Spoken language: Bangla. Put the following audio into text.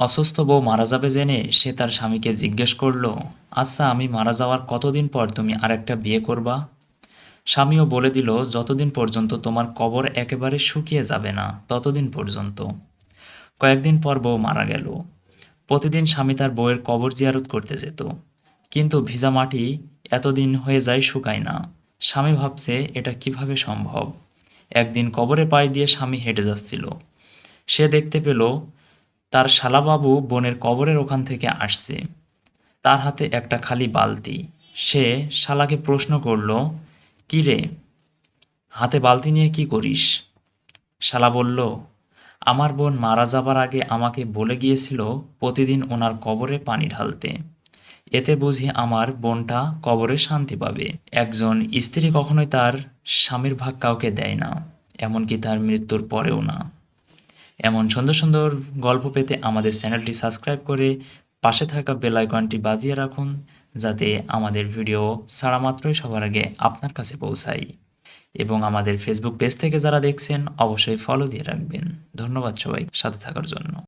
অসুস্থ বউ মারা যাবে জেনে সে তার স্বামীকে জিজ্ঞেস করল আচ্ছা আমি মারা যাওয়ার কতদিন পর তুমি আরেকটা বিয়ে করবা? স্বামীও বলে দিল, যতদিন পর্যন্ত তোমার কবর একেবারে শুকিয়ে যাবে না, ততদিন পর্যন্ত। কয়েকদিন পর বউ মারা গেল। প্রতিদিন স্বামী তার বউয়ের কবর জিয়ারত করতে যেত। কিন্তু ভিজা মাটি এতদিন হয়ে যায় শুকায় না। স্বামী ভাবছে, এটা কীভাবে সম্ভব? একদিন কবরে পায়ে দিয়ে স্বামী হেঁটে যাচ্ছিল। সে দেখতে পেল তার শালাবাবু বোনের কবরের ওখান থেকে আসছে। তার হাতে একটা খালি বালতি। সে শালাকে প্রশ্ন করল, "কি রে? হাতে বালতি নিয়ে কি করিস? শালা বলল, আমার বোন মারা যাবার আগে আমাকে বলে গিয়েছিল প্রতিদিন ওনার কবরে পানি ঢালতে। এতে বুঝি আমার বোনটা কবরে শান্তি পাবে। একজন স্ত্রী কখনোই তার স্বামীর ভাগ কাউকে দেয় না, এমনকি তার মৃত্যুর পরেও না। এমন সুন্দর সুন্দর গল্প পেতে আমাদের চ্যানেলটি সাবস্ক্রাইব করে পাশে থাকা বেল আইকনটি বাজিয়ে রাখুন, যাতে আমাদের ভিডিও ছাড়া মাত্রই সবার আগে আপনার কাছে পৌঁছায়। এবং আমাদের ফেসবুক পেজ থেকে যারা দেখছেন, অবশ্যই ফলো দিয়ে রাখবেন। ধন্যবাদ সবাই সাথে থাকার জন্য।